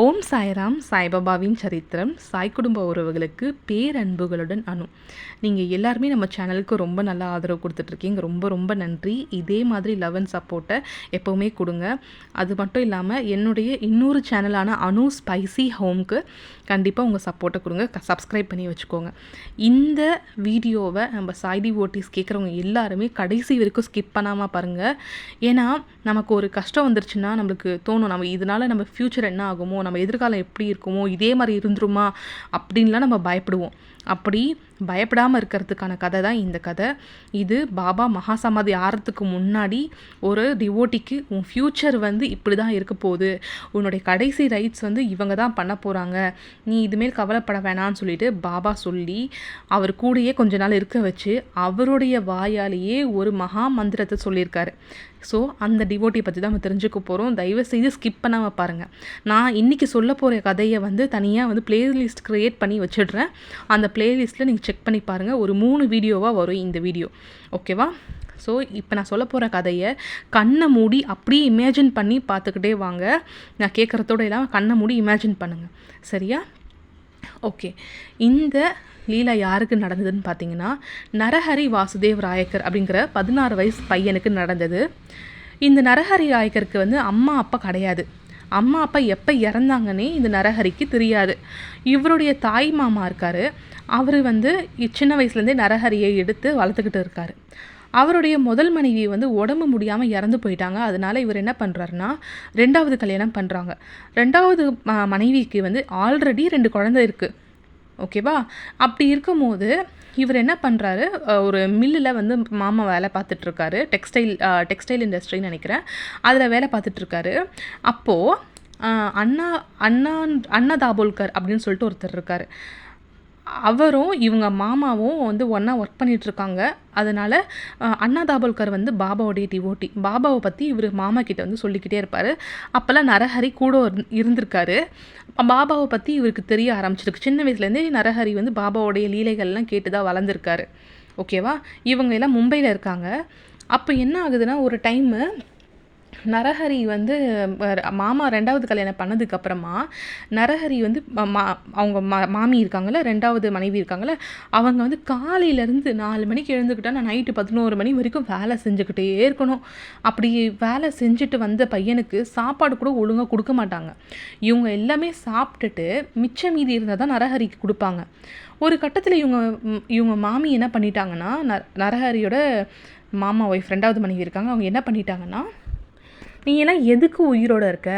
ஓம் சாய்ராம் சாய்பாபாவின் சரித்திரம் சாய் குடும்ப உறவுகளுக்கு பேரன்புகளுடன் அணு. நீங்கள் எல்லாருமே நம்ம சேனலுக்கு ரொம்ப நல்ல ஆதரவு கொடுத்துட்ருக்கீங்க. ரொம்ப ரொம்ப நன்றி. இதே மாதிரி லவ் அண்ட் சப்போர்ட்டை எப்போவுமே கொடுங்க. அது மட்டும் இல்லாமல் என்னுடைய இன்னொரு சேனலான அணு ஸ்பைசி ஹோம்க்கு கண்டிப்பாக உங்கள் சப்போர்ட்டை கொடுங்க. சப்ஸ்கிரைப் பண்ணி வச்சுக்கோங்க. இந்த வீடியோவை நம்ம சாய்டி ஓட்டிஸ் கேட்குறவங்க எல்லாருமே கடைசி வரைக்கும் ஸ்கிப் பண்ணாமல் பாருங்கள் ஏன்னா நமக்கு ஒரு கஷ்டம் வந்துருச்சுன்னா நம்மளுக்கு தோணும். நம்ம இதனால் நம்ம ஃப்யூச்சர் என்ன ஆகுமோ நம்ம எதிர்காலம் எப்படி இருக்குமோ இதே மாதிரி இருந்துருமா அப்படின்லாம் நம்ம பயப்படுவோம். அப்படி பயப்படாமல் இருக்கிறதுக்கான கதை தான் இந்த கதை. இது பாபா மகாசமாதி ஆறதுக்கு முன்னாடி ஒரு டிவோட்டிக்கு உன் ஃப்யூச்சர் வந்து இப்படி தான் இருக்க போகுது. உன்னுடைய கடைசி ரைட்ஸ் வந்து இவங்க தான் பண்ண போகிறாங்க நீ இதுமாரி கவலைப்பட வேணான்னு சொல்லிட்டு பாபா சொல்லி அவர் கூடயே கொஞ்ச நாள் இருக்க வச்சு அவருடைய வாயாலேயே ஒரு மகா மந்திரத்தை சொல்லியிருக்காரு. ஸோ அந்த டிவோட்டியை பற்றி தான் நம்ம தெரிஞ்சுக்க போகிறோம் தயவு செய்து ஸ்கிப் பண்ணாமல் பாருங்கள் நான் இன்றைக்கி சொல்ல போகிற கதையை வந்து தனியாக வந்து பிளேலிஸ்ட் க்ரியேட் பண்ணி வச்சிடுறேன். அந்த பிளேலிஸ்ட்டில் நீங்கள் செக் பண்ணி பாருங்கள் ஒரு மூணு வீடியோவாக வரும் இந்த வீடியோ ஓகேவா ஸோ இப்போ நான் சொல்ல போகிற கதையை கண்ணை மூடி அப்படியே இமேஜின் பண்ணி பார்த்துக்கிட்டே வாங்க. நான் கேட்குறதோட இல்லாமல் கண்ணை மூடி இமேஜின் பண்ணுங்கள் சரியா? ஓகே இந்த லீலா யாருக்கு நடந்ததுன்னு பார்த்தீங்கன்னா நரஹரி வாசுதேவ் ராயக்கர் அப்படிங்கிற பதினாறு வயசு பையனுக்கு நடந்தது. இந்த நரஹரி ராயக்கருக்கு வந்து அம்மா அப்பா கிடையாது. அம்மா அப்பா எப்போ இறந்தாங்கன்னே இந்த நரஹரிக்கு தெரியாது. இவருடைய தாய் மாமா இருக்கார். அவர் வந்து சின்ன வயசுலேருந்தே நரஹரியை எடுத்து வளர்த்துக்கிட்டு இருக்கார். அவருடைய முதல் மனைவி வந்து உடம்பு முடியாமல் இறந்து போயிட்டாங்க. அதனால் இவர் என்ன பண்ணுறாருன்னா ரெண்டாவது கல்யாணம் பண்ணுறாங்க ரெண்டாவது மனைவிக்கு வந்து ஆல்ரெடி ரெண்டு குழந்தை இருக்குது ஓகேவா அப்படி இருக்கும்போது இவர் என்ன பண்ணுறாரு ஒரு மில்லில் வந்து மாமா வேலை பார்த்துட்ருக்காரு. டெக்ஸ்டைல் டெக்ஸ்டைல் இண்டஸ்ட்ரின்னு நினைக்கிறேன். அதில் வேலை பார்த்துட்ருக்காரு. அப்போது அண்ணா அண்ணா அண்ணா தாபோல்கர் அப்படின்னு சொல்லிட்டு ஒருத்தர் இருக்கார். அவரும் இவங்க மாமாவும் வந்து ஒன்றா ஒர்க் பண்ணிகிட்ருக்காங்க அதனால் அண்ணா தாபோல்கர் வந்து பாபாவுடைய டிவோட்டி பாபாவை பற்றி இவர் மாமா கிட்ட வந்து சொல்லிக்கிட்டே இருப்பார். அப்போல்லாம் நரஹரி கூட இருந்திருக்காரு. பாபாவை பற்றி இவருக்கு தெரிய ஆரம்பிச்சிருக்கு. சின்ன வயசுலேருந்தே நரஹரி வந்து பாபாவுடைய லீலைகள்லாம் கேட்டு தான் வளர்ந்துருக்காரு. ஓகேவா? இவங்க எல்லாம் மும்பையில் இருக்காங்க. அப்போ என்ன ஆகுதுன்னா ஒரு டைமு நரஹரி வந்து மாமா ரெண்டாவது கல்யாணம் பண்ணதுக்கப்புறமா நரஹரி வந்து மா அவங்க மா மாமி இருக்காங்கல்ல ரெண்டாவது மனைவி இருக்காங்கள்ல அவங்க வந்து காலையிலேருந்து நாலு மணிக்கு எழுந்துக்கிட்டா நான் நைட்டு பதினோரு மணி வரைக்கும் வேலை செஞ்சுக்கிட்டே இருக்கணும். அப்படி வேலை செஞ்சுட்டு வந்த பையனுக்கு சாப்பாடு கூட ஒழுங்காக கொடுக்க மாட்டாங்க. இவங்க எல்லாமே சாப்பிட்டுட்டு மிச்சம் மீதி இருந்தால் தான் நரஹரிக்கு கொடுப்பாங்க. ஒரு கட்டத்தில் இவங்க இவங்க மாமி என்ன பண்ணிட்டாங்கன்னா ந நரஹரியோட மாமா ஒய்ஃப் ரெண்டாவது மனைவி இருக்காங்க. அவங்க என்ன பண்ணிட்டாங்கன்னா நீ எல்லாம் எதுக்கு உயிரோடு இருக்க?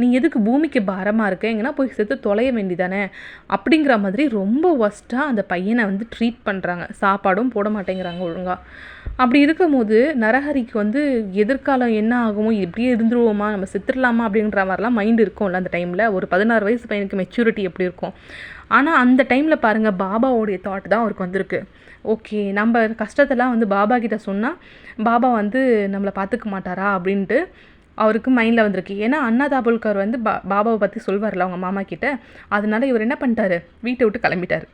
நீ எதுக்கு பூமிக்கு பாரமாக இருக்க? எங்கன்னா போய் செத்து தொலைய வேண்டிதானே? அப்படிங்கிற மாதிரி ரொம்ப ஒஸ்ட்டாக அந்த பையனை வந்து ட்ரீட் பண்ணுறாங்க சாப்பாடும் போட மாட்டேங்கிறாங்க ஒழுங்காக அப்படி இருக்கும்போது நரஹரிக்கு வந்து எதிர்காலம் என்ன ஆகுமோ இப்படியே இருந்துருவோமா? நம்ம செத்துடலாமா அப்படின்ற மாதிரிலாம் மைண்ட் இருக்கும்ல அந்த டைமில் ஒரு பதினாறு வயசு பையனுக்கு மெச்சூரிட்டி எப்படி இருக்கும்? ஆனால் அந்த டைமில் பாருங்கள் பாபாவோடைய தாட் தான் அவருக்கு வந்திருக்கு. ஓகே நம்ம கஷ்டத்தெல்லாம் வந்து பாபா கிட்ட சொன்னால் பாபா வந்து நம்மளை பார்த்துக்க மாட்டாரா? அப்படின்ட்டு அவருக்கு மைண்டில் வந்திருக்கு. ஏன்னா அண்ணா தாபுல்கர் வந்து பா பாபாவை பற்றி சொல்வார்ல அவங்க மாமா கிட்ட. அதனால இவர் என்ன பண்ணிட்டாரு? வீட்டை விட்டு கிளம்பிட்டார்.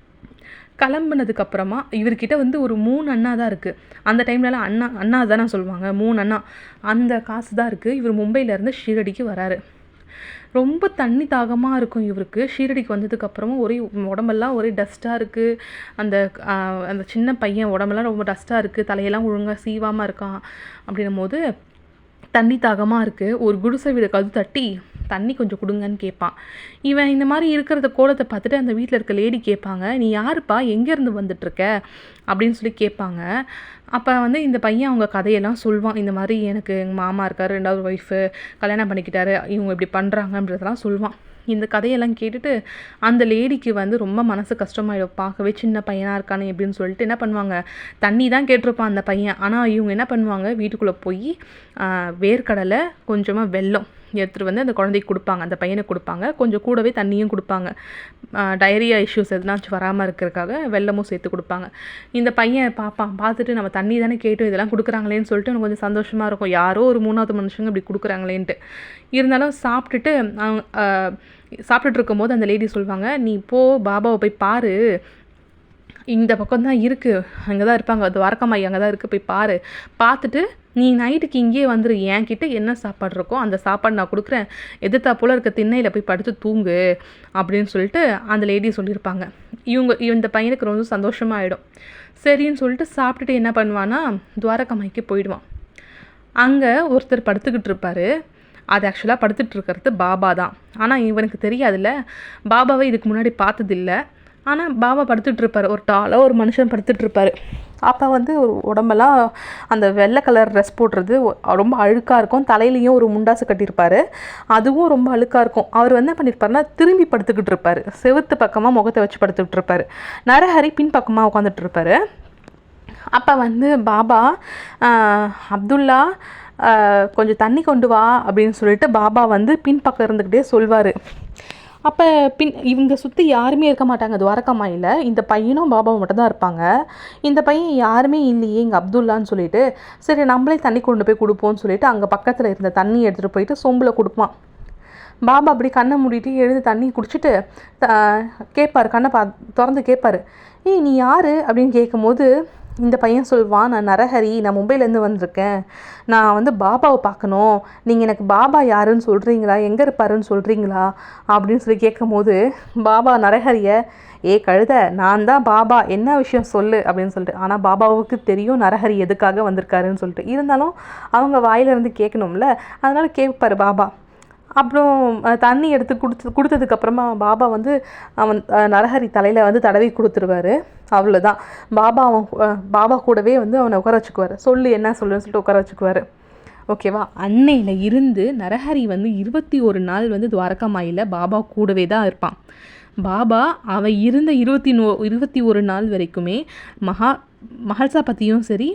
கிளம்புனதுக்கப்புறமா இவர்கிட்ட வந்து ஒரு மூணு அண்ணா தான் இருக்குது அந்த டைம்லலாம் அண்ணா அண்ணா தானே சொல்லுவாங்க. மூணு அண்ணா. அந்த காசு தான் இருக்குது இவர் மும்பையிலேருந்து ஷீரடிக்கு வராரு. ரொம்ப தண்ணி தாகமாக இருக்கும் இவருக்கு. ஷீரடிக்கு வந்ததுக்கப்புறமும் ஒரே உடம்பெல்லாம் ஒரே டஸ்ட்டாக இருக்குது அந்த அந்த சின்ன பையன் உடம்பெல்லாம் ரொம்ப டஸ்ட்டாக இருக்குது தலையெல்லாம் ஒழுங்காக சீவாமல் இருக்கான். அப்படின்னும் போது தண்ணி தாகமாக இருக்குது ஒரு குடிசை வீடு கது தட்டி தண்ணி கொஞ்சம் கொடுங்கன்னு கேட்பான். இவன் இந்த மாதிரி இருக்கிறத கோலத்தை பார்த்துட்டு அந்த வீட்டில் இருக்க லேடி கேட்பாங்க நீ யாருப்பா? எங்கேருந்து வந்துட்டுருக்க? அப்படின்னு சொல்லி கேட்பாங்க. அப்போ வந்து இந்த பையன் அவங்க கதையெல்லாம் சொல்லுவான் இந்த மாதிரி எனக்கு எங்கள் மாமா இருக்கார் ரெண்டாவது ஒய்ஃபு கல்யாணம் பண்ணிக்கிட்டாரு இவங்க இப்படி பண்ணுறாங்கன்றதெல்லாம் சொல்லுவான் இந்த கதையெல்லாம் கேட்டுட்டு அந்த லேடிக்கு வந்து ரொம்ப மனசு கஷ்டமாயிடும் பார்க்கவே சின்ன பையனாக இருக்கானே அப்படின்னு சொல்லிட்டு என்ன பண்ணுவாங்க? தண்ணி தான் கேட்டிருப்பான் அந்த பையன். ஆனால் இவங்க என்ன பண்ணுவாங்க? வீட்டுக்குள்ளே போய் வேர்க்கடலை கொஞ்சமாக வெல்லம் எடுத்துகிட்டு வந்து அந்த குழந்தைக்கு கொடுப்பாங்க அந்த பையனுக்கு கொடுப்பாங்க. கொஞ்சம் கூடவே தண்ணியும் கொடுப்பாங்க. டயரியா இஷ்யூஸ் எதுனாச்சும் வராமல் இருக்கிறதுக்காக வெள்ளமும் சேர்த்து கொடுப்பாங்க. இந்த பையன் பார்ப்பான் பார்த்துட்டு நம்ம தண்ணி தானே கேட்டோம் இதெல்லாம் கொடுக்குறாங்களேன்னு சொல்லிட்டு எனக்கு கொஞ்சம் சந்தோஷமாக இருக்கும். யாரோ ஒரு மூணாவது மனுஷங்க இப்படி கொடுக்குறாங்களேன்ட்டு. இருந்தாலும் சாப்பிட்டுட்டு சாப்பிட்டுட்டு இருக்கும்போது அந்த லேடி சொல்லுவாங்க நீ போ பாபாவை போய் பாரு. இந்த பக்கம் தான் இருக்குது அங்கே தான் இருப்பாங்க. துவாரகமாயி அங்கே தான் இருக்குது போய் பாரு. பார்த்துட்டு நீ நைட்டுக்கு இங்கேயே வந்துரு. என்கிட்ட என்ன சாப்பாடு இருக்கோ அந்த சாப்பாடு நான் கொடுக்குறேன். எதிர்த்தா போல் இருக்க திண்ணையில் போய் படுத்து தூங்கு அப்படின்னு சொல்லிட்டு அந்த லேடி சொல்லியிருப்பாங்க. இவங்க இந்த பையனுக்கு ரொம்ப சந்தோஷமாகிடும் சரின்னு சொல்லிட்டு சாப்பிட்டுட்டு என்ன பண்ணுவான்னா துவாரகமாய்க்கு போயிடுவான். அங்கே ஒருத்தர் படுத்துக்கிட்டு இருப்பார். அது ஆக்சுவலாக படுத்துட்டு இருக்கிறது பாபா தான். ஆனால் இவனுக்கு தெரியாதுல்ல. பாபாவை இதுக்கு முன்னாடி பார்த்ததில்ல. ஆனால் பாபா படுத்துட்டு இருப்பார் ஒரு டாலாக ஒரு மனுஷன் படுத்துட்டு இருப்பார் அப்போ வந்து ஒரு உடம்பெல்லாம் அந்த வெள்ளை கலர் ட்ரெஸ் போடுறது ரொம்ப அழுக்காக இருக்கும். தலையிலையும் ஒரு முண்டாசு கட்டியிருப்பார். அதுவும் ரொம்ப அழுக்காக இருக்கும். அவர் வந்து என்ன பண்ணியிருப்பாருன்னா திரும்பி படுத்துக்கிட்டு இருப்பார் செவுத்து பக்கமாக முகத்தை வச்சு படுத்துக்கிட்டு இருப்பார் நரஹரி பின் பக்கமாக உட்காந்துட்டு இருப்பார் அப்போ வந்து பாபா அப்துல்லா கொஞ்சம் தண்ணி கொண்டு வா அப்படின்னு சொல்லிட்டு பாபா வந்து பின்பக்கம் இருந்துக்கிட்டே சொல்வார். அப்போ பின் இவங்க சுற்றி யாருமே இருக்க மாட்டாங்க. துவாரகாமாயில் இந்த பையனும் பாபாவும் மட்டும்தான் இருப்பாங்க. இந்த பையன் யாருமே இல்லையே இங்கே அப்துல்லான்னு சொல்லிட்டு சரி நம்மளே தண்ணி கொண்டு போய் கொடுப்போம்னு சொல்லிட்டு அங்கே பக்கத்தில் இருந்த தண்ணி எடுத்துகிட்டு போயிட்டு சொம்பில் கொடுப்பான். பாபா அப்படி கண்ணை மூடிட்டு எழுந்து தண்ணி குடிச்சிட்டு கேட்பார் கண்ணை பா திறந்து கேட்பாரு ஏய் நீ யார்? அப்படின்னு கேட்கும்போது இந்த பையன் சொல்வான் நான் நரஹரி நான் மும்பையிலேருந்து வந்திருக்கேன். நான் வந்து பாபாவை பார்க்கணும். நீங்கள் எனக்கு பாபா யாருன்னு சொல்கிறீங்களா எங்கே இருப்பாருன்னு சொல்கிறீங்களா அப்படின்னு சொல்லி கேட்கும்போது பாபா நரஹரியை ஏ கழுத நான் தான் பாபா. என்ன விஷயம் சொல்லு? அப்படின்னு சொல்லிட்டு. ஆனால் பாபாவுக்கு தெரியும் நரஹரி எதுக்காக வந்திருக்காருன்னு சொல்லிட்டு. இருந்தாலும் அவங்க வாயிலிருந்து கேட்கணும்ல. அதனால் கேட்பாரு பாபா. அப்புறம் தண்ணி எடுத்து கொடுத்து கொடுத்ததுக்கப்புறமா பாபா வந்து அவன் நரஹரி தலையில் வந்து தடவி கொடுத்துருவாரு. அவ்வளோதான் பாபா அவன் பாபா கூடவே வந்து அவனை உட்கார வச்சுக்குவார். சொல்லு என்ன சொல்லுன்னு சொல்லிட்டு உட்கார வச்சுக்குவார். ஓகேவா? அன்னையில் இருந்து நரஹரி வந்து இருபத்தி ஒரு நாள் வந்து துவாரகாமாயில் பாபா கூடவே தான் இருப்பான். பாபா அவன் இருந்த இருபத்தி நோ இருபத்தி ஒரு நாள் வரைக்குமே மகா மகள்சா பற்றியும் சரி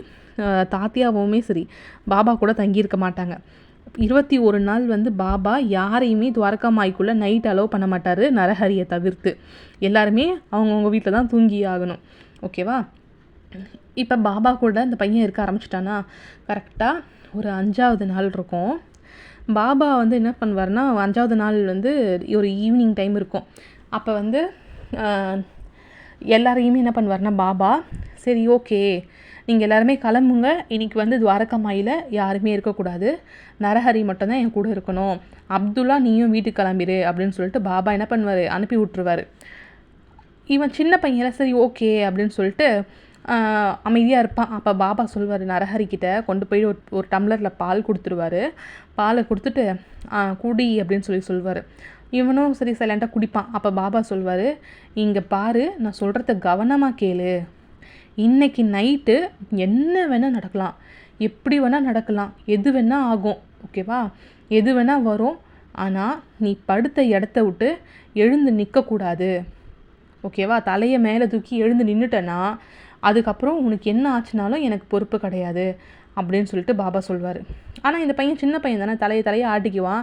தாத்தியாவுமே சரி பாபா கூட தங்கியிருக்க மாட்டாங்க. இருபத்தி ஒரு நாள் வந்து பாபா யாரையுமே துவாரகா மாய்க்குள்ளே நைட் அலோவ் பண்ண மாட்டார் நரஹரியை தவிர்த்து. எல்லாருமே அவங்கவுங்க வீட்டில் தான் தூங்கி ஆகணும். ஓகேவா இப்போ பாபா கூட இந்த பையன் இருக்க ஆரம்பிச்சிட்டானா? கரெக்டாக ஒரு அஞ்சாவது நாள் இருக்கும். பாபா வந்து என்ன பண்ணுவார்னா அஞ்சாவது நாள் வந்து ஒரு ஈவினிங் டைம் இருக்கும். அப்போ வந்து எல்லாரையுமே என்ன பண்ணுவார்னா பாபா சரி ஓகே. நீங்கள் எல்லாருமே கிளம்புங்க. இன்னைக்கு வந்து துவாரகமாயில் யாருமே இருக்கக்கூடாது. நரஹரி மட்டும்தான் என் கூட இருக்கணும். அப்துல்லா நீயும் வீட்டுக்கு கிளம்பிடு அப்படின்னு சொல்லிட்டு பாபா என்ன பண்ணுவார்? அனுப்பி விட்டுருவாரு. இவன் சின்ன பையன் சரி ஓகே அப்படின்னு சொல்லிட்டு அமைதியாக இருப்பான். அப்போ பாபா சொல்வார் நரஹரிக்கிட்ட கொண்டு போய் ஒரு ஒரு டம்ளரில் பால் கொடுத்துருவாரு. பாலை கொடுத்துட்டு குடி அப்படின்னு சொல்லி சொல்வார். இவனும் சரி சைலண்ட்டாக குடிப்பான். அப்போ பாபா சொல்வார் இங்கே பாரு நான் சொல்கிறத கவனமாக கேளு. இன்னைக்கு நைட்டு என்ன வேணால் நடக்கலாம். எப்படி வேணால் நடக்கலாம். எது வேணால் ஆகும். ஓகேவா எது வேணால் வரும். ஆனால் நீ படுத்த இடத்த விட்டு எழுந்து நிற்கக்கூடாது ஓகேவா தலையை மேலே தூக்கி எழுந்து நின்றுட்டேன்னா அதுக்கப்புறம் உனக்கு என்ன ஆச்சுனாலும் எனக்கு பொறுப்பு கிடையாது. அப்படின்னு சொல்லிட்டு பாபா சொல்வார். ஆனால் இந்த பையன் சின்ன பையன் தானே தலையை தலையை ஆட்டிக்குவான்.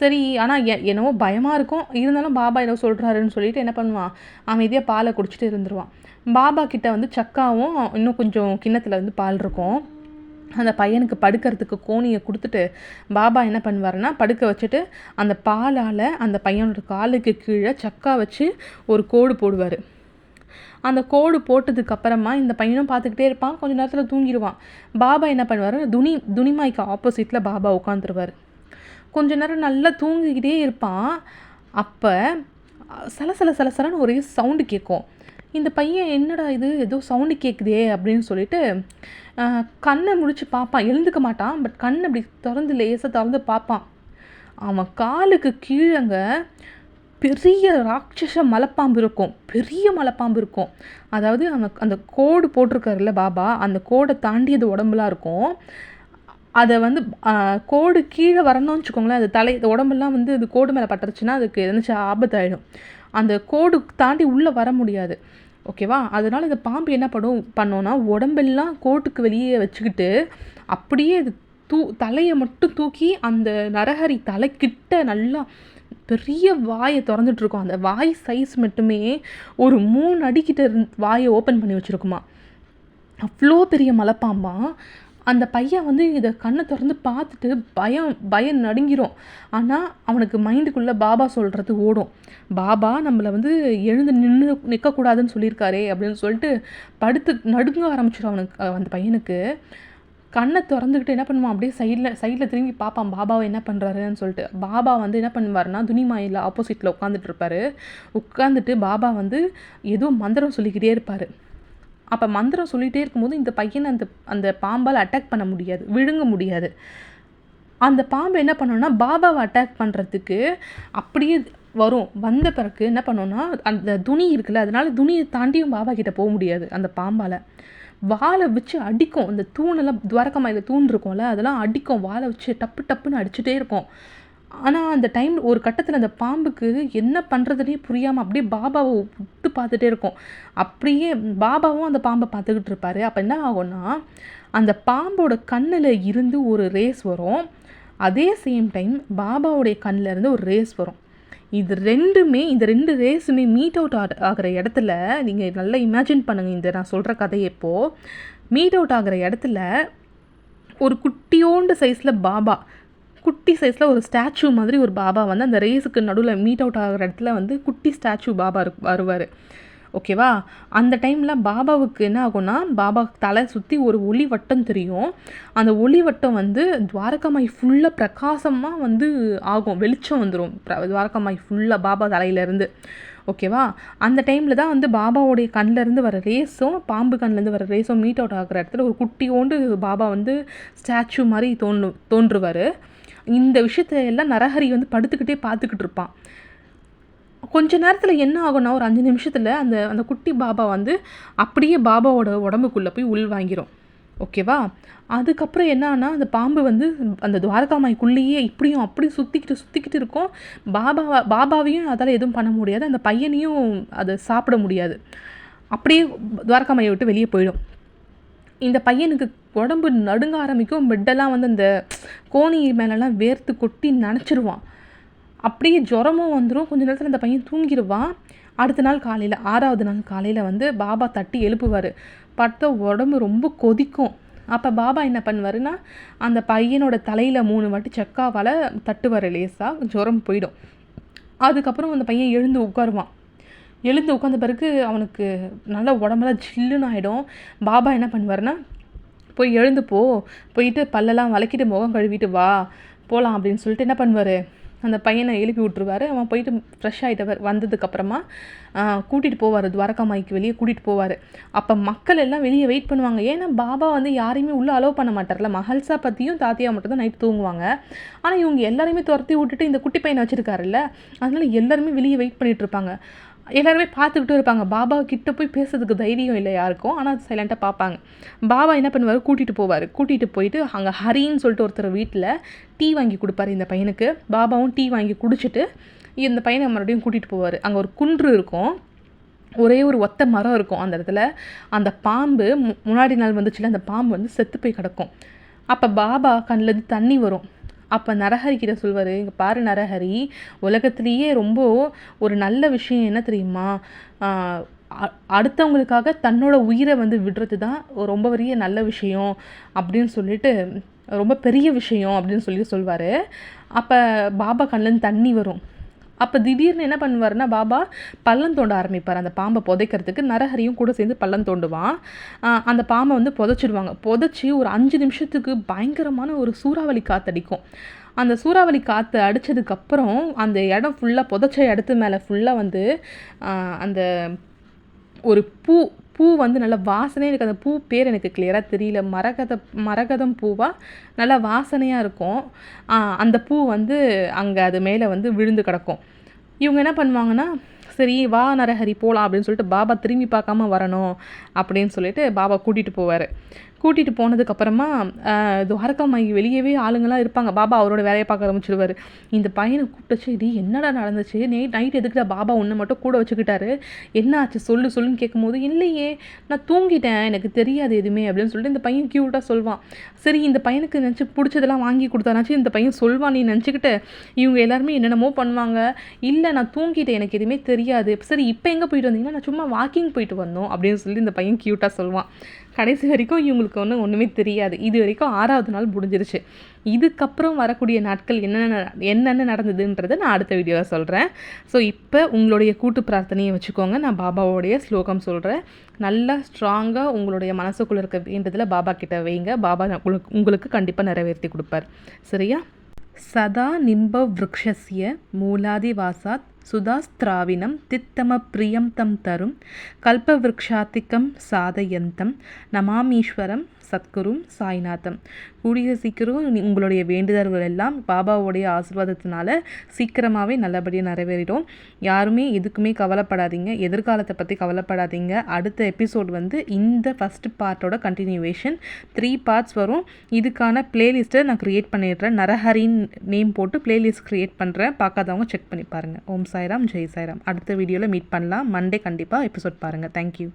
சரி ஆனால் என்னவோ பயமாக இருக்கும். இருந்தாலும் பாபா ஏதோ சொல்கிறாருன்னு சொல்லிட்டு என்ன பண்ணுவான்? அமைதியாக பாலை குடிச்சிட்டு இருந்துருவான். பாபா கிட்ட வந்து சக்காவும் இன்னும் கொஞ்சம் கிண்ணத்தில் வந்து பால் இருக்கும். அந்த பையனுக்கு படுக்கிறதுக்கு கோணியை கொடுத்துட்டு பாபா என்ன பண்ணுவாருன்னா படுக்க வச்சுட்டு அந்த பாலால் அந்த பையனோட காலுக்கு கீழே சக்கா வச்சு ஒரு கோடு போடுவார். அந்த கோடு போட்டதுக்கு அப்புறமா இந்த பையனும் பார்த்துக்கிட்டே இருப்பான். கொஞ்ச நேரத்தில் தூங்கிடுவான். பாபா என்ன பண்ணுவார்? துணி துணிமாய்க்கு ஆப்போசிட்டில் பாபா உட்காந்துருவார் கொஞ்ச நேரம் நல்லா தூங்கிக்கிட்டே இருப்பான். அப்போ சல சல சல சலன்னு ஒரே சவுண்டு கேட்கும் இந்த பையன் என்னடா இது? ஏதோ சவுண்டு கேட்குதே அப்படின்னு சொல்லிட்டு கண்ணை முடிச்சு பார்ப்பான். எழுந்துக்க மாட்டான் பட் கண் அப்படி திறந்து லேசாக திறந்து பார்ப்பான். அவன் காலுக்கு கீழங்க பெரிய ராட்சச மலைப்பாம்பு இருக்கும். பெரிய மலைப்பாம்பு இருக்கும். அதாவது அந்த அந்த கோடு போட்டிருக்காருல்ல பாபா அந்த கோடை தாண்டி அது உடம்புலாம் இருக்கும். அதை வந்து கோடு கீழே வரணும்னு வச்சுக்கோங்களேன் அது தலை உடம்புலாம் உடம்பெல்லாம் வந்து அது கோடு மேலே பட்டுருச்சுன்னா அதுக்கு எதாச்சும் ஆபத்தாயிடும். அந்த கோடு தாண்டி உள்ளே வர முடியாது. ஓகேவா அதனால் இந்த பாம்பு என்ன பண்ணும் பண்ணோன்னா உடம்பெல்லாம் கோட்டுக்கு வெளியே வச்சுக்கிட்டு அப்படியே இது தூ தலையை மட்டும் தூக்கி அந்த நரஹரி தலைக்கிட்ட நல்லா பெரிய வாயை திறந்துட்டு இருக்கும் அந்த வாய் சைஸ் மட்டுமே ஒரு மூணு அடிக்கிட்ட இருந்து வாயை ஓப்பன் பண்ணி வச்சுருக்குமா. அவ்வளோ பெரிய மலைப்பாம்பா. அந்த பையன் வந்து இதை கண்ணை திறந்து பார்த்துட்டு பயம் பயம் நடுங்கிரும். ஆனால் அவனுக்கு மைண்டுக்குள்ளே பாபா சொல்கிறது ஓடும். பாபா நம்மளை வந்து எழுந்து நின்று நிற்கக்கூடாதுன்னு சொல்லியிருக்காரே அப்படின்னு சொல்லிட்டு படுத்து நடுங்க ஆரம்பிச்சிடும் அவனுக்கு அந்த பையனுக்கு. கண்ணை திறந்துக்கிட்டு என்ன பண்ணுவான்? அப்படியே சைடில் சைடில் திரும்பி பார்ப்பான் பாபாவை என்ன பண்ணுறாருன்னு சொல்லிட்டு. பாபா வந்து என்ன பண்ணுவாருன்னா துணிமாயில் ஆப்போசிட்டில் உட்காந்துட்டு இருப்பார். உட்காந்துட்டு பாபா வந்து ஏதோ மந்திரம் சொல்லிக்கிட்டே இருப்பார். அப்போ மந்திரம் சொல்லிகிட்டே இருக்கும்போது இந்த பையனை அந்த அந்த பாம்பால் அட்டாக் பண்ண முடியாது விழுங்க முடியாது. அந்த பாம்பு என்ன பண்ணோன்னா பாபாவை அட்டாக் பண்ணுறதுக்கு அப்படியே வரும். வந்த பிறகு என்ன பண்ணோன்னா அந்த துணி இருக்குல்ல அதனால துணியை தாண்டியும் பாபா கிட்டே போக முடியாது அந்த பாம்பால். வாழை வச்சு அடிக்கும். அந்த தூணெல்லாம் துவாரகமாயில் தூண் இருக்கும்ல அதெல்லாம் அடிக்கும். வாழை வச்சு டப்பு டப்புன்னு அடிச்சுட்டே இருக்கும். ஆனால் அந்த டைம் ஒரு கட்டத்தில் அந்த பாம்புக்கு என்ன பண்ணுறதுனே புரியாமல் அப்படியே பாபாவை விட்டு பார்த்துட்டே இருக்கும். அப்படியே பாபாவும் அந்த பாம்பை பார்த்துக்கிட்டு இருப்பார். அப்போ என்ன ஆகும்னா அந்த பாம்போட கண்ணில் இருந்து ஒரு ரேஸ் வரும். அதே சேம் டைம் பாபாவுடைய கண்ணில் இருந்து ஒரு ரேஸ் வரும். இது ரெண்டுமே இந்த ரெண்டு ரேஸுமே மீட் அவுட் ஆகிற இடத்துல நீங்கள் நல்லா இமேஜின் பண்ணுங்கள் இந்த நான் சொல்கிற கதையை இப்போது மீட் அவுட் ஆகிற இடத்துல ஒரு குட்டியோண்டு சைஸில் பாபா குட்டி சைஸில் ஒரு ஸ்டாச்சு மாதிரி ஒரு பாபா வந்து அந்த ரேஸுக்கு நடுவில் மீட் அவுட் ஆகிற இடத்துல வந்து குட்டி ஸ்டாச்சு பாபா வருவார். ஓகேவா? அந்த டைமில் பாபாவுக்கு என்ன ஆகும்னா பாபா தலை சுற்றி ஒரு ஒளி வட்டம் தெரியும். அந்த ஒளி வட்டம் வந்து துவாரகமாய் ஃபுல்லாக பிரகாசமாக வந்து ஆகும். வெளிச்சம் வந்துடும் துவாரகமாய் ஃபுல்லாக பாபா தலையிலேருந்து. ஓகேவா? அந்த டைமில் தான் வந்து பாபாவுடைய கண்ணிலேருந்து வர ரேஸும் பாம்பு கண்ணிலேருந்து வர ரேஸும் மீட் அவுட் ஆகிற இடத்துல ஒரு குட்டியோண்டு பாபா வந்து ஸ்டாச்சு மாதிரி தோன்று தோன்றுவார். இந்த விஷயத்தையெல்லாம் நரஹரி வந்து படுத்துக்கிட்டே பார்த்துக்கிட்டு இருப்பான். கொஞ்ச நேரத்தில் என்ன ஆகும்னா ஒரு அஞ்சு நிமிஷத்தில் அந்த அந்த குட்டி பாபா வந்து அப்படியே பாபாவோட உடம்புக்குள்ளே போய் உள் வாங்கிரும். ஓகேவா அதுக்கப்புறம் என்னன்னா அந்த பாம்பு வந்து அந்த துவாரகாமாய்க்குள்ளேயே இப்படியும் அப்படியும் சுற்றிக்கிட்டு சுற்றிக்கிட்டு இருக்கும். பாபா பாபாவையும் அதால் எதுவும் பண்ண முடியாது. அந்த பையனையும் அதை சாப்பிட முடியாது. அப்படியே துவாரகாமாயை விட்டு வெளியே போயிடும். இந்த பையனுக்கு உடம்பு நடுங்க ஆரம்பிக்கும். பெட்டெல்லாம் வந்து அந்த கோணி மேலெல்லாம் வேர்த்து கொட்டி நினச்சிருவான். அப்படியே ஜுரமும் வந்துடும் கொஞ்ச நேரத்தில் அந்த பையன் தூங்கிடுவான் அடுத்த நாள் காலையில் ஆறாவது நாள் காலையில் வந்து பாபா தட்டி எழுப்புவார். பார்த்தா உடம்பு ரொம்ப கொதிக்கும். அப்போ பாபா என்ன பண்ணுவாருன்னா அந்த பையனோட தலையில் மூணு வாட்டி செக்காவால் தட்டுவார் லேசாக ஜுரம் போயிடும். அதுக்கப்புறம் அந்த பையன் எழுந்து உட்காருவான். எழுந்து உட்காந்த பிறகு அவனுக்கு நல்ல உடம்பெல்லாம் ஜில்லுன்னு ஆகிடும் பாபா என்ன பண்ணுவார்னா போய் எழுந்து போ. போயிட்டு பல்லெல்லாம் வளக்கிட்டு முகம் கழுவிட்டு வா. போகலாம் அப்படின்னு சொல்லிட்டு என்ன பண்ணுவார்? அந்த பையனை எழுப்பி விட்ருவாரு அவன் போயிட்டு ஃப்ரெஷ் ஆகிட்டவர் வந்ததுக்கப்புறமா கூட்டிகிட்டு போவார். துவாரகாமாய்க்கு வெளியே கூட்டிகிட்டு போவார். அப்போ மக்கள் எல்லாம் வெளியே வெயிட் பண்ணுவாங்க. ஏன்னா பாபா வந்து யாரையுமே உள்ளே அலோவ் பண்ண மாட்டார்ல. மஹல்சா பற்றியும் தாத்தியா மட்டும் தான் நைட் தூங்குவாங்க. ஆனால் இவங்க எல்லாரையுமே துரத்தி விட்டுட்டு இந்த குட்டி பையனை வச்சுருக்காருல்ல. அதனால எல்லாருமே வெளியே வெயிட் பண்ணிகிட்ருப்பாங்க எல்லாருமே பார்த்துக்கிட்டு இருப்பாங்க. பாபா கிட்ட போய் பேசுறதுக்கு தைரியம் இல்லை யாருக்கும். ஆனால் சைலண்ட்டாக பார்ப்பாங்க. பாபா என்ன பண்ணுவார்? கூட்டிகிட்டு போவார். கூட்டிகிட்டு போயிட்டு அங்கே ஹரின்னு சொல்லிட்டு ஒருத்தர் வீட்டில் டீ வாங்கி கொடுப்பாரு இந்த பையனுக்கு. பாபாவும் டீ வாங்கி குடிச்சிட்டு இந்த பையனை மறுபடியும் கூட்டிகிட்டு போவார். அங்கே ஒரு குன்று இருக்கும். ஒரே ஒரு ஒத்த மரம் இருக்கும் அந்த இடத்துல. அந்த பாம்பு மு- முன்னாடி நாள் வந்துச்சுல அந்த பாம்பு வந்து செத்து போய் கிடக்கும். அப்போ பாபா கண்ணிலேருந்து தண்ணி வரும். அப்போ நரஹரி கிட்ட சொல்வார் இங்கே பாரு நரஹரி உலகத்திலேயே ரொம்ப ஒரு நல்ல விஷயம் என்ன தெரியுமா? அடுத்தவங்களுக்காக தன்னோட உயிரை வந்து விடுறது தான் ரொம்ப பெரிய நல்ல விஷயம் அப்படின்னு சொல்லிட்டு ரொம்ப பெரிய விஷயம் அப்படின்னு சொல்லி சொல்வார். அப்போ பாபா கண்ணில் தண்ணி வரும். அப்போ திடீர்னு என்ன பண்ணுவார்னா பாபா பள்ளம் தோண்ட ஆரம்பிப்பார். அந்த பாம்பை புதைக்கிறதுக்கு நரஹரியும் கூட சேர்ந்து பள்ளம் தோண்டுவான். அந்த பாம்பை வந்து புதைச்சிடுவாங்க. புதைச்சி ஒரு அஞ்சு நிமிஷத்துக்கு பயங்கரமான ஒரு சூறாவளி காத்தடிக்கும் அந்த சூறாவளி காற்று அடித்ததுக்கப்புறம் அந்த இடம் ஃபுல்லாக புதைச்ச இடத்து மேலே ஃபுல்லாக வந்து அந்த ஒரு பூ பூ வந்து நல்ல வாசனையாக இருக்குது அந்த பூ பேர் எனக்கு கிளியராக தெரியல. மரகத மரகதம் பூவாக நல்லா வாசனையாக இருக்கும். அந்த பூ வந்து அங்கே அது மேலே வந்து விழுந்து கிடக்கும். இவங்க என்ன பண்ணுவாங்கன்னா சரி வா நரஹரி போகலாம் அப்படின்னு சொல்லிட்டு பாபா திரும்பி பார்க்காம வரணும் அப்படின்னு சொல்லிட்டு பாபா கூட்டிகிட்டு போவார். கூட்டிகிட்டு போனதுக்கப்புறமா துவாரகாமாயி வெளியவே ஆளுங்களாம் இருப்பாங்க. பாபா அவரோட வேலையை பார்க்க ஆரம்பிச்சிடுவார் இந்த பையனை கூப்பிட்டுச்சு இது என்னடா நடந்துச்சு? நைட் நைட் எதுக்குடா பாபா ஒன்று மட்டும் கூட வச்சுக்கிட்டாரு? என்ன ஆச்சு? சொல்லு சொல்லுன்னு கேட்கும்போது இல்லையே நான் தூங்கிட்டேன். எனக்கு தெரியாது எதுவுமே. அப்படின்னு சொல்லிட்டு இந்த பையன் க்யூட்டாக சொல்வான். சரி இந்த பையனுக்கு நினச்சி பிடிச்சதெல்லாம் வாங்கி கொடுத்தானாச்சு. இந்த பையன் சொல்வான் நீ நினச்சிக்கிட்டு இவங்க எல்லாருமே என்னென்னமோ பண்ணுவாங்க. இல்லை நான் தூங்கிட்டேன். எனக்கு எதுவுமே தெரியாது. சரி இப்போ எங்கே போயிட்டு வந்தீங்கன்னா நான் சும்மா வாக்கிங் போயிட்டு வந்தோம் அப்படின்னு சொல்லி இந்த பையன் க்யூட்டாக சொல்லுவான். கடைசி வரைக்கும் இவங்களுக்கு ஒன்றும் ஒன்றுமே தெரியாது. இது வரைக்கும் ஆறாவது நாள் முடிஞ்சிருச்சு. இதுக்கப்புறம் வரக்கூடிய நாட்கள் என்னென்ன என்னென்ன நடந்ததுன்றதை நான் அடுத்த வீடியோவில் சொல்கிறேன் ஸோ இப்போ உங்களுடைய கூட்டு பிரார்த்தனையை வச்சுக்கோங்க. நான் பாபாவோடைய ஸ்லோகம் சொல்கிறேன் நல்லா ஸ்ட்ராங்காக உங்களுடைய மனசுக்குள்ளே இருக்க வேண்டதில் பாபா கிட்ட வைங்க. பாபா உங்களுக்கு உங்களுக்கு கண்டிப்பாக நிறைவேற்றி கொடுப்பார். சரியா? சதா நிம்ப விரக்ஷஸ்ய மூலாதிவாசாத் சுதாஸ்திராவினம் தித்தமப்பிரியம் தம் தரும் கல்பவிருக்ஷாத்திக்கம் சாதயந்தம் நமாமீஸ்வரம் சத்குரும் சாய்நாதம். கூடிய சீக்கிரம் உங்களுடைய வேண்டுதல்கள் எல்லாம் பாபாவுடைய ஆசீர்வாதத்தினால சீக்கிரமாகவே நல்லபடியாக நிறைவேறிடும். யாருமே எதுக்குமே கவலைப்படாதீங்க. எதிர்காலத்தை பற்றி கவலைப்படாதீங்க. அடுத்த எபிசோட் வந்து இந்த ஃபஸ்ட் பார்ட்டோட கண்டினியூவேஷன் த்ரீ பார்ட்ஸ் வரும். இதுக்கான பிளேலிஸ்ட்டை நான் க்ரியேட் பண்ணிடுறேன். நரஹரின் நேம் போட்டு பிளேலிஸ்ட் க்ரியேட் பண்ணுறேன் பார்க்காதவங்க செக் பண்ணி பாருங்கள் ஓம் ஓம் சாய்ராம் ஜெய் சாய்ராம். அடுத்த வீடியோவில் மீட் பண்ணலாம். மண்டே கண்டிப்பாக எபிசோட் பாருங்கள் தேங்க்யூ